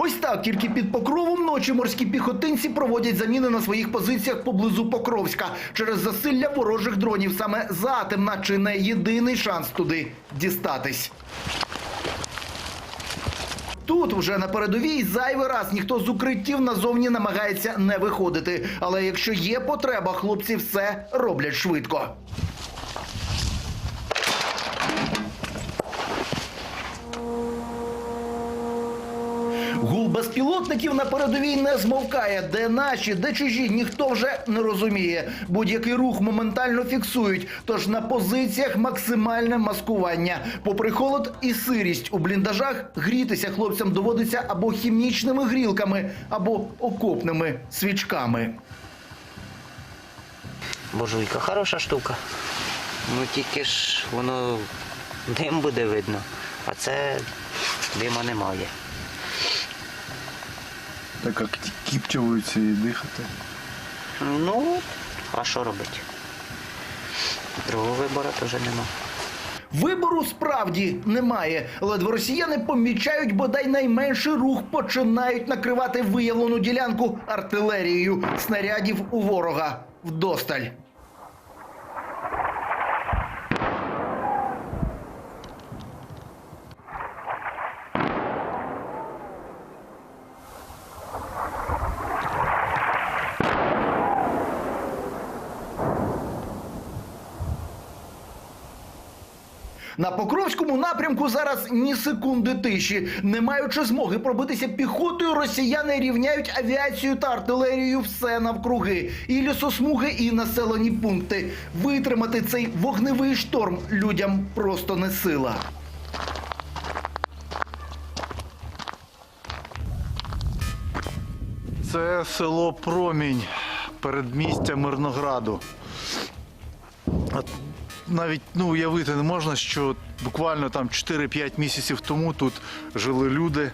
Ось так тільки під покровом ночі морські піхотинці проводять заміни на своїх позиціях поблизу Покровська через засилля ворожих дронів. Саме затемна чи не єдиний шанс туди дістатись. Тут вже на передовій зайвий раз ніхто з укриттів назовні намагається не виходити. Але якщо є потреба, хлопці все роблять швидко. Безпілотників на передовій не змовкає. Де наші, де чужі, ніхто вже не розуміє. Будь-який рух моментально фіксують. Тож на позиціях максимальне маскування. Попри холод і сирість у бліндажах грітися хлопцям доводиться або хімічними грілками, або окопними свічками. Буржуйка хороша штука. Ну тільки ж воно дим буде видно, а це дима немає. Так як кіптявуються і дихати. Ну, а що робити? Другого вибору теж нема. Вибору справді немає. Ледве росіяни помічають бодай найменший рух, починають накривати виявлену ділянку артилерією снарядів у ворога вдосталь. На Покровському напрямку зараз ні секунди тиші. Не маючи змоги пробитися піхотою, росіяни рівняють авіацію та артилерію все навкруги. І лісосмуги, і населені пункти. Витримати цей вогневий шторм людям просто не сила. Це село Промінь, передмістя Мирнограду. Навіть ну, уявити не можна, що буквально там 4-5 місяців тому тут жили люди.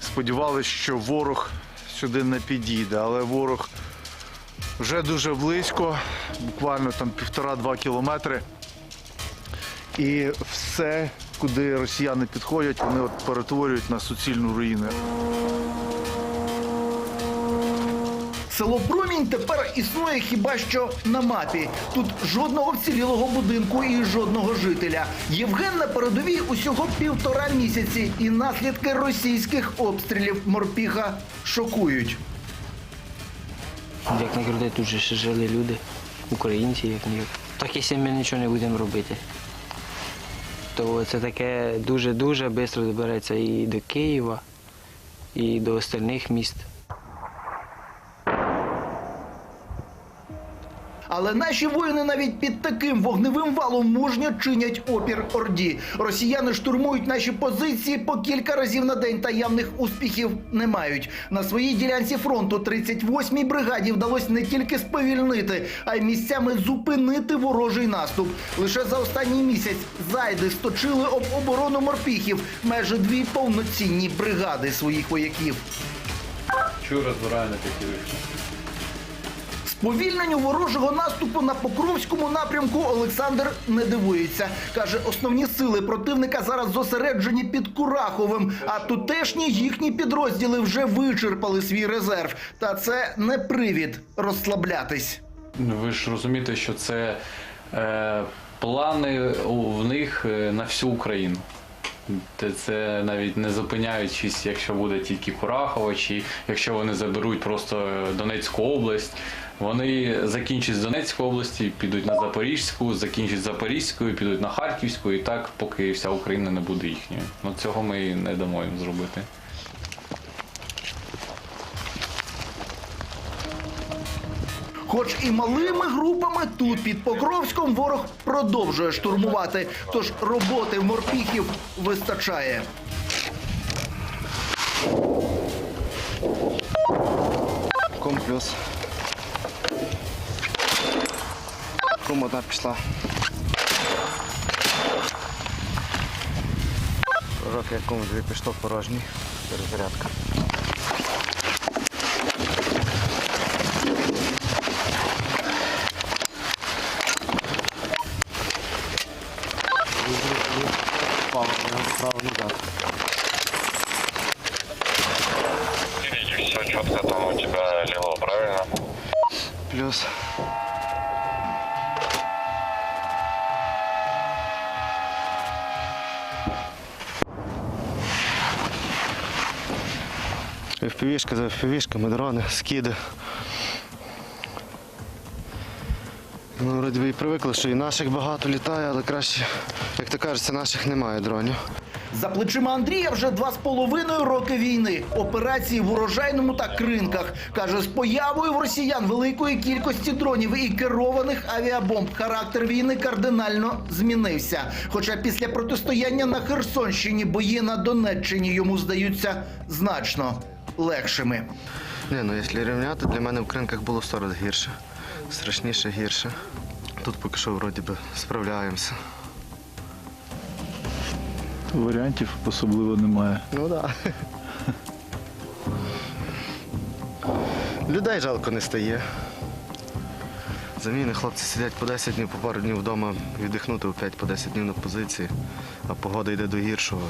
Сподівалися, що ворог сюди не підійде, але ворог вже дуже близько, буквально там півтора-два кілометри. І все, куди росіяни підходять, вони от перетворюють на суцільну руїну. Село Промінь тепер існує хіба що на мапі. Тут жодного вцілілого будинку і жодного жителя. Євген на передовій усього півтора місяці, і наслідки російських обстрілів морпіха шокують. Як не крути, тут же ще жили люди, українці, як ні. Так якщо ми нічого не будемо робити, то це таке дуже-дуже швидко добереться і до Києва, і до остальних міст. Але наші воїни навіть під таким вогневим валом мужньо чинять опір Орді. Росіяни штурмують наші позиції по кілька разів на день та явних успіхів не мають. На своїй ділянці фронту 38-й бригаді вдалося не тільки сповільнити, а й місцями зупинити ворожий наступ. Лише за останній місяць зайди сточили об оборону морпіхів майже дві повноцінні бригади своїх вояків. Чого розбираю на такі вийшли? Сповільненню ворожого наступу на Покровському напрямку Олександр не дивується. Каже, основні сили противника зараз зосереджені під Кураховим, а тутешні їхні підрозділи вже вичерпали свій резерв. Та це не привід розслаблятись. Ну, Ви ж розумієте, що це е, плани в них е, на всю Україну. Це навіть не зупиняючись, якщо буде тільки Курахово, чи якщо вони заберуть просто Донецьку область. Вони закінчать з Донецької області, підуть на Запорізьку, закінчать Запорізькою, підуть на Харківську, і так, поки вся Україна не буде їхньою. Ну цього ми не дамо їм зробити. Хоч і малими групами тут під Покровськом ворог продовжує штурмувати. Тож роботи в морпіхів вистачає. Ком плюс. Ком одна пішла. Пророк якому дві пішло порожні. Перезарядка. FPV-шка за FPV-шками, дрони, скиди. Ну, вроді би і привикли, що і наших багато літає, але краще, як то кажеться, наших немає дронів. За плечима Андрія вже два з половиною роки війни. Операції в урожайному та кринках. Каже, з появою в росіян великої кількості дронів і керованих авіабомб характер війни кардинально змінився. Хоча після протистояння на Херсонщині бої на Донеччині йому здаються значно легшими. Ні, ну якщо рівняти, для мене в кринках було в сто разів гірше. Страшніше, гірше. Тут поки що вроді би справляємося. Варіантів особливо немає. Ну так. Да. Людей жалко не стає. Заміни хлопці сидять по 10 днів, по пару днів вдома віддихнути 5 по 10 днів на позиції, а погода йде до гіршого.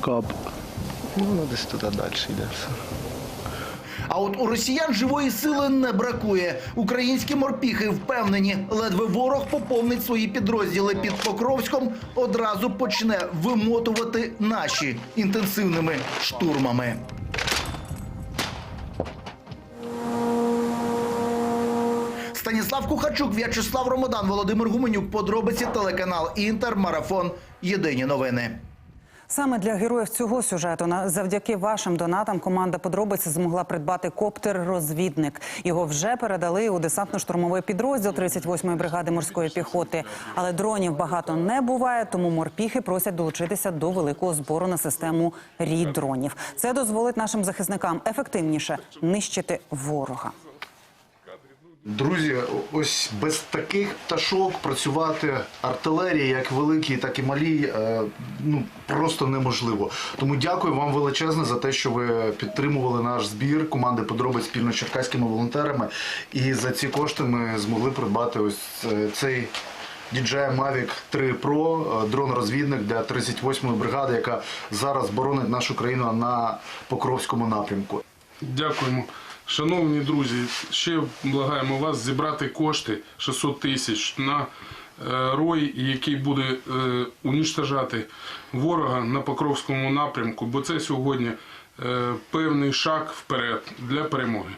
Кап. Ну, воно десь туди далі йде все. А от у росіян живої сили не бракує. Українські морпіхи впевнені, ледве ворог поповнить свої підрозділи під Покровськом, одразу почне вимотувати наші інтенсивними штурмами. Станіслав Кухарчук, В'ячеслав Ромодан, Володимир Гуменюк. Подробиці телеканал Інтер. Марафон. Єдині новини. Саме для героїв цього сюжету завдяки вашим донатам команда подробиці змогла придбати коптер-розвідник. Його вже передали у десантно-штурмовий підрозділ 38-ї бригади морської піхоти. Але дронів багато не буває, тому морпіхи просять долучитися до великого збору на систему рій дронів. Це дозволить нашим захисникам ефективніше нищити ворога. Друзі, ось без таких пташок працювати артилерії, як великі, так і малі, е, ну просто неможливо. Тому дякую вам величезне за те, що ви підтримували наш збір команди подробиць спільно з черкаськими волонтерами. І за ці кошти ми змогли придбати ось е, цей. DJI Mavic 3 Pro, е, дрон-розвідник для 38-ї бригади, яка зараз боронить нашу країну на Покровському напрямку. Дякуємо. Шановні друзі, ще благаємо вас зібрати кошти 600 тисяч на е, рой, який буде е, уніштажати ворога на Покровському напрямку, бо це сьогодні е, певний шаг вперед для перемоги.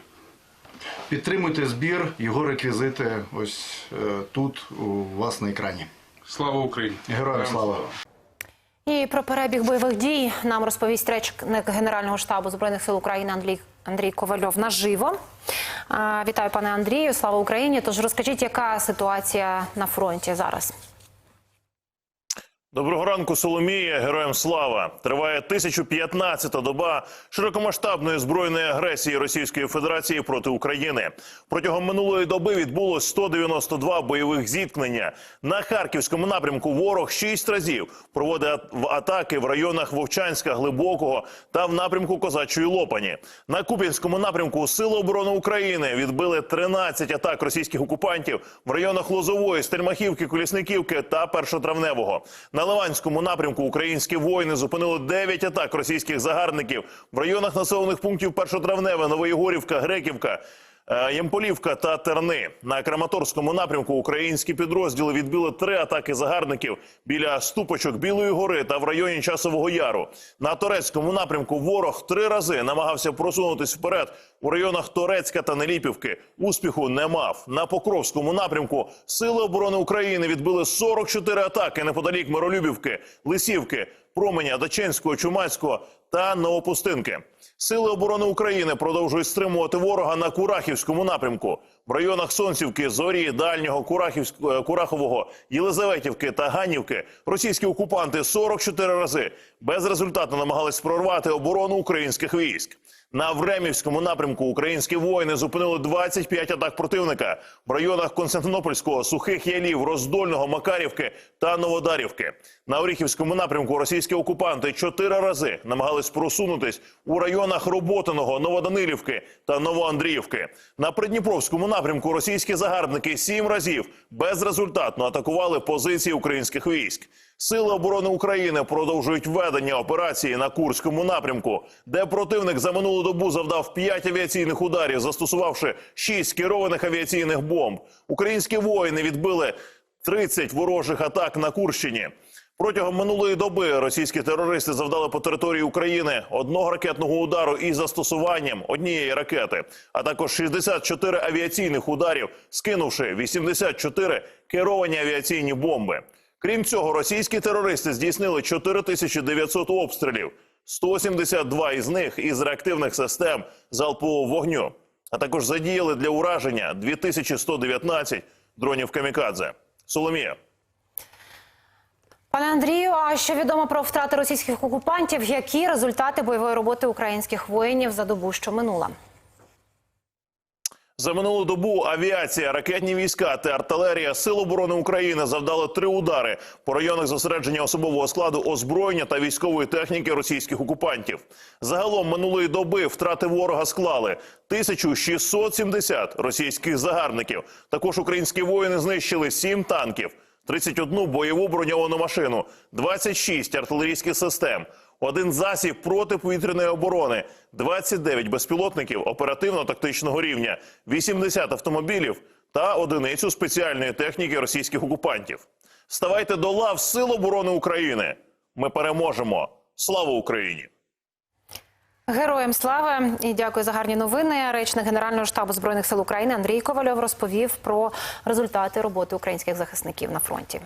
Підтримуйте збір, його реквізити ось тут у вас на екрані. Слава Україні! Героям слава! І про перебіг бойових дій нам розповість речник Генерального штабу збройних сил України Андрій Андрій Ковальов наживо. Вітаю, пане Андрію. Слава Україні. Тож розкажіть, яка ситуація на фронті зараз? Доброго ранку, Соломія. Героям слава! Триває 1015-та доба широкомасштабної збройної агресії Російської Федерації проти України. Протягом минулої доби відбулось 192 бойових зіткнення. На харківському напрямку ворог 6 разів проводить атаки в районах Вовчанська, Глибокого та в напрямку Козачої Лопані. На Куп'янському напрямку Сили оборони України відбили 13 атак російських окупантів в районах Лозової, Стельмахівки, Колісниківки та Першотравневого. На Ливанському напрямку українські воїни зупинили 9 атак російських загарбників в районах населених пунктів Першотравневе, Новоєгорівка, Греківка. Е, Ямполівка та Терни на Краматорському напрямку українські підрозділи відбили три атаки загарбників біля ступочок Білої гори та в районі Часового Яру. На турецькому напрямку ворог три рази намагався просунутись вперед у районах Торецька та Неліпівки. Успіху не мав. На Покровському напрямку Сили оборони України відбили 44 атаки неподалік Миролюбівки, Лисівки, Променя, Даченського, Чумацького та Новопустинки. Сили оборони України продовжують стримувати ворога на Курахівському напрямку. В районах Сонцівки, Зорі, Дальнього, Курахівського, е, Курахового, Єлизаветівки та Ганівки російські окупанти 44 рази безрезультатно намагались прорвати оборону українських військ. На Времівському напрямку українські воїни зупинили 25 атак противника в районах Константинопольського, Сухих Ялів, Роздольного, Макарівки та Новодарівки. На Оріхівському напрямку російські окупанти чотири рази намагались просунутись у районах Роботиного, Новоданилівки та Новоандріївки. На Придніпровському напрямку російські загарбники сім разів безрезультатно атакували позиції українських військ. Сили оборони України продовжують ведення операції на Курському напрямку, де противник за минулу добу завдав 5 авіаційних ударів, застосувавши 6 керованих авіаційних бомб. Українські воїни відбили 30 ворожих атак на Курщині. Протягом минулої доби російські терористи завдали по території України одного ракетного удару із застосуванням однієї ракети, а також 64 авіаційних ударів, скинувши 84 керовані авіаційні бомби. Крім цього, російські терористи здійснили 4900 обстрілів, 172 із них із реактивних систем залпового вогню, а також задіяли для ураження 2119 дронів камікадзе. Соломія. Пане Андрію, а що відомо про втрати російських окупантів? Які результати бойової роботи українських воїнів за добу, що минула? За минулу добу авіація, ракетні війська та артилерія Сил оборони України завдали три удари по районах зосередження особового складу озброєння та військової техніки російських окупантів. Загалом минулої доби втрати ворога склали 1670 російських загарбників. Також українські воїни знищили 7 танків, 31 бойову броньовану машину, 26 артилерійських систем, один засіб протиповітряної оборони, 29 безпілотників оперативно-тактичного рівня, 80 автомобілів та одиницю спеціальної техніки російських окупантів. Ставайте до лав Сил оборони України. Ми переможемо. Слава Україні! Героям слави і дякую за гарні новини. Речник Генерального штабу збройних сил України Андрій Ковальов розповів про результати роботи українських захисників на фронті.